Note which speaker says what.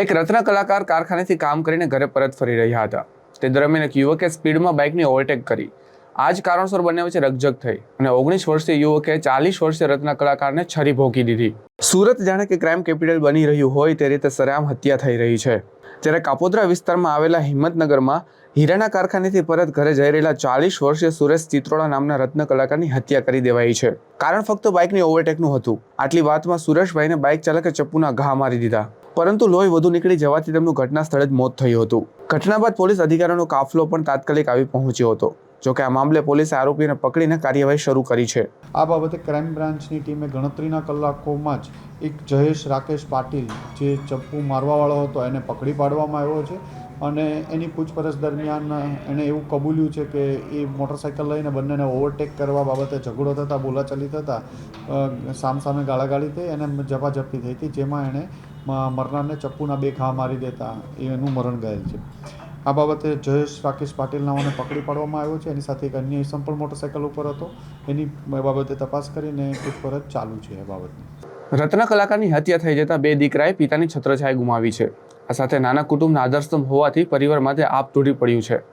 Speaker 1: એક રત્ન કલાકાર કારખાનેથી કામ કરીને ઘરે પરત ફરી રહ્યા હતા. તે દરમિયાન એક યુવકે સ્પીડમાં બાઇકની ઓવરટેક કરી. આ જ કારણસર બંને વચ્ચે રકઝક થઈ અને ઓગણીસ વર્ષીય યુવકે ચાલીસ વર્ષીય રત્ન કલાકારને છરી ભોંકી દીધી. સુરત જાણે કે ક્રાઇમ કેપિટલ બની રહ્યું હોય તે રીતે સરેઆમ હત્યા થઈ રહી છે. જ્યારે કાપોદ્રા વિસ્તારમાં આવેલા હિંમતનગરમાં હીરાના કારખાનેથી પરત ઘરે જઈ રહેલા ચાલીસ વર્ષીય સુરેશ ચિત્રોડા નામના રત્ન કલાકારની હત્યા કરી દેવાઈ છે. કારણ ફક્ત બાઇકની ઓવરટેકનું હતું. આટલી વાતમાં સુરેશભાઈને બાઇક ચાલકે ચપ્પુના ઘા મારી દીધા. પરંતુ લોહી વધુ નીકળી જવાથી તેમનું ઘટના સ્થળે જ મોત થયું હતું. ઘટના બાદ પોલીસ અધિકારીનો કાફલો પણ તાત્કાલિક આવી પહોંચ્યો હતો. જોકે આ મામલે પોલીસે આરોપીને પકડીને કાર્યવાહી શરૂ કરી છે.
Speaker 2: આ બાબતે ક્રાઇમ બ્રાન્ચની ટીમે ગણતરીના કલાકોમાં જ એક જયેશ રાકેશ પાટીલ, જે ચપ્પુ મારવાવાળો હતો, એને પકડી પાડવામાં આવ્યો છે. અને એની પૂછપરછ દરમિયાન એણે એવું કબૂલ્યું છે કે એ મોટરસાઇકલ લઈને બંનેને ઓવરટેક કરવા બાબતે ઝઘડો થતાં, બોલાચાલી થતાં સામસામે ગાળાગાળી થઈ અને ઝપાઝપી થઈ હતી, જેમાં એણે મરનારને ચપ્પુના બે ઘા મારી દેતા. એનું મરણ ગયેલ છે. આ બાબતે જયેશ રાકેશ પાટીલ નામને પકડી પાડવામાં આવ્યો છે. એની સાથે એક અન્ય ઇસમ પણ મોટરસાઇકલ ઉપર હતો. એની બાબતે તપાસ કરીને પૂછપરછ ચાલુ છે એ બાબતની.
Speaker 1: રત્ન કલાકારની હત્યા થઈ જતા બે દીકરાએ પિતાની છત્રછાયા ગુમાવી છે. આ સાથે નાના કુટુંબના આદર્શસ્તંભ હોવાથી પરિવાર માટે આપ તૂટી પડ્યું છે.